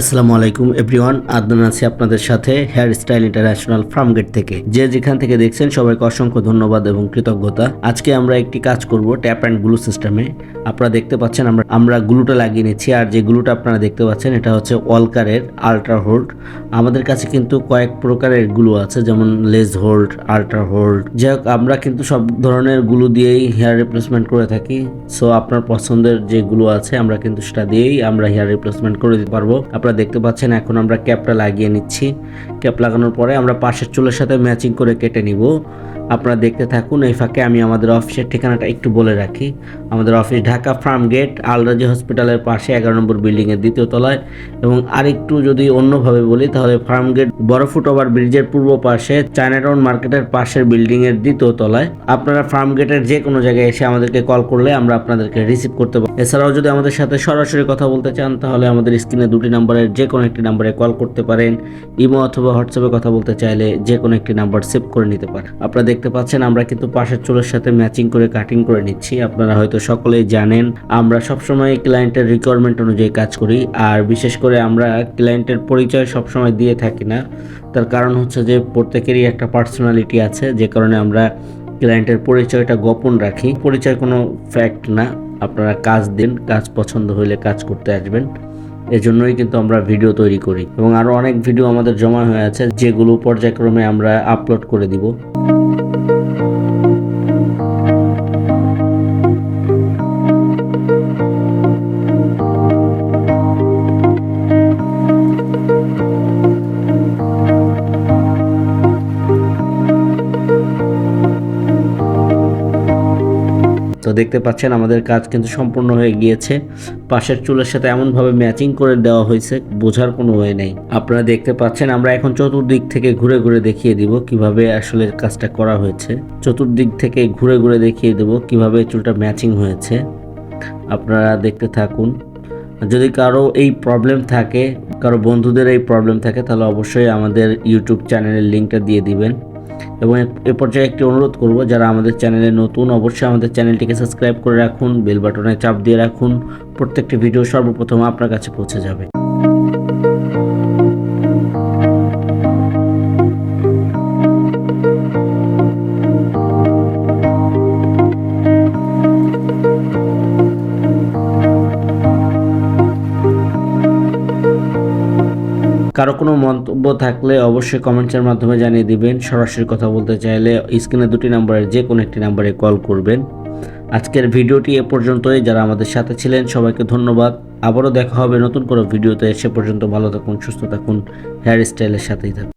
আসসালামু আলাইকুম এভরিওয়ান, আদনান আছি আপনাদের সাথে হেয়ার স্টাইল ইন্টারন্যাশনাল ফার্মগেট থেকে। যে যেখান থেকে দেখছেন, সবাইকে অসংখ্য ধন্যবাদ এবং কৃতজ্ঞতা। আজকে আমরা একটি কাজ করব ট্যাপ অ্যান্ড গ্লু সিস্টেমে আপনারা দেখতে পাচ্ছেন, আমরা আমরা গ্লুটা লাগিয়ে নিচ্ছি, আর যে গ্লুটা আপনারা দেখতে পাচ্ছেন, এটা হচ্ছে ওয়ালকারের আল্ট্রা হোল্ড আমাদের কাছে কিন্তু কয়েক প্রকারের গ্লু আছে, যেমন লেজ হোল্ড আল্ট্রা হোল্ড যাই হোক, আমরা কিন্তু সব ধরনের গ্লু দিয়েই হেয়ার রিপ্লেসমেন্ট করে থাকি। সো আপনার পছন্দের যে গ্লু আছে, আমরা কিন্তু সেটা দিয়েই আমরা হেয়ার রিপ্লেসমেন্ট করে দিতে পারব। আপনারা দেখতে পাচ্ছেন, এখন আমরা ক্যাপটা লাগিয়ে নিচ্ছি। ক্যাপ লাগানোর পরে আমরা পাশের চুলের সাথে ম্যাচিং করে কেটে নিব। আপনারা দেখতে থাকুন, এই ফাঁকে আমি আমাদের অফিসের ঠিকানাটা একটু বলে রাখি। আমাদের office Dhaka farm gate, Alrazi হসপিটালের পাশে এগারো নম্বর বিল্ডিংয়ের দ্বিতীয় তলায়। এবং আরেকটু যদি অন্যভাবে বলি, তাহলে ফার্ম গেট বড় ফুট ওভার ব্রিজের পূর্ব পাশে চায়নাটাউন মার্কেটের পাশের বিল্ডিংয়ের দ্বিতীয় তলায়। আপনারা ফার্ম গেটের যে কোনো জায়গায় এসে আমাদেরকে কল করলে আমরা আপনাদেরকে রিসিভ করতে পারব। এছাড়াও যদি আমাদের সাথে সরাসরি কথা বলতে চান, তাহলে আমাদের স্ক্রিনে দুটি নাম্বারের যে কোনো একটি নাম্বারে কল করতে পারেন। ইমো অথবা হোয়াটসঅ্যাপে কথা বলতে চাইলে যে কোনো একটি নাম্বার সেভ করে নিতে পারেন। আপনারা দেখতে পাচ্ছেন, আমরা কিন্তু পাশের চুলের সাথে ম্যাচিং করে কাটিং করে নিচ্ছি। আপনারা হয়তো সকলেই জানেন, আমরা সবসময় ক্লায়েন্টের রিকোয়ারমেন্ট অনুযায়ী কাজ করি, আর বিশেষ করে আমরা ক্লায়েন্টের পরিচয় সবসময় দিয়ে থাকি না। তার কারণ হচ্ছে যে, প্রত্যেকেরই একটা পার্সোনালিটি আছে, যে কারণে আমরা ক্লায়েন্টের পরিচয়টা গোপন রাখি। পরিচয় কোনো ফ্যাক্ট না, আপনারা কাজ দিন, কাজ পছন্দ হলে কাজ করতে আসবেন। এজন্যই কিন্তু আমরা ভিডিও তৈরি করি। এবং আরও অনেক ভিডিও আমাদের জমা হয়ে আছে, যেগুলো পর্যায়ক্রমে আমরা আপলোড করে দিব। তো দেখতে পাচ্ছেন আমাদের কাজ কিন্তু সম্পূর্ণ হয়ে গিয়েছে। পাশের চুলের সাথে এমনভাবে ম্যাচিং করে দেওয়া হয়েছে, বোঝার কোনো ওয়ে নেই। আপনারা দেখতে পাচ্ছেন, আমরা এখন চতুর্দিক থেকে ঘুরে ঘুরে দেখিয়ে দিব কীভাবে আসলে কাজটা করা হয়েছে। চতুর্দিক থেকে ঘুরে ঘুরে দেখিয়ে দেব কীভাবে চুলটা ম্যাচিং হয়েছে। আপনারা দেখতে থাকুন। যদি কারও এই প্রবলেম থাকে, কারও বন্ধুদের এই প্রবলেম থাকে, তাহলে অবশ্যই আমাদের ইউটিউব চ্যানেলের লিঙ্কটা দিয়ে দিবেন। এবং এ- পর্যায়ে একটি অনুরোধ করব, যারা আমাদের চ্যানেলে নতুন, অবশ্যই আমাদের চ্যানেলটিকে সাবস্ক্রাইব করে রাখুন, বেল বাটনে চাপ দিয়ে রাখুন। প্রত্যেকটি ভিডিও সর্বপ্রথম আপনার কাছে পৌঁছে যাবে। কারও কোনো মন্তব্য থাকলে অবশ্যই কমেন্টসের মাধ্যমে জানিয়ে দিবেন। সরাসরি কথা বলতে চাইলে স্ক্রিনে দুটি নাম্বারের যে কোনো একটি নাম্বারে কল করবেন। আজকের ভিডিওটি এ পর্যন্তই। যারা আমাদের সাথে ছিলেন, সবাইকে ধন্যবাদ। আবারও দেখা হবে নতুন কোনো ভিডিওতে। সে পর্যন্ত ভালো থাকুন, সুস্থ থাকুন। হেয়ার স্টাইলের সাথেই থাকুন।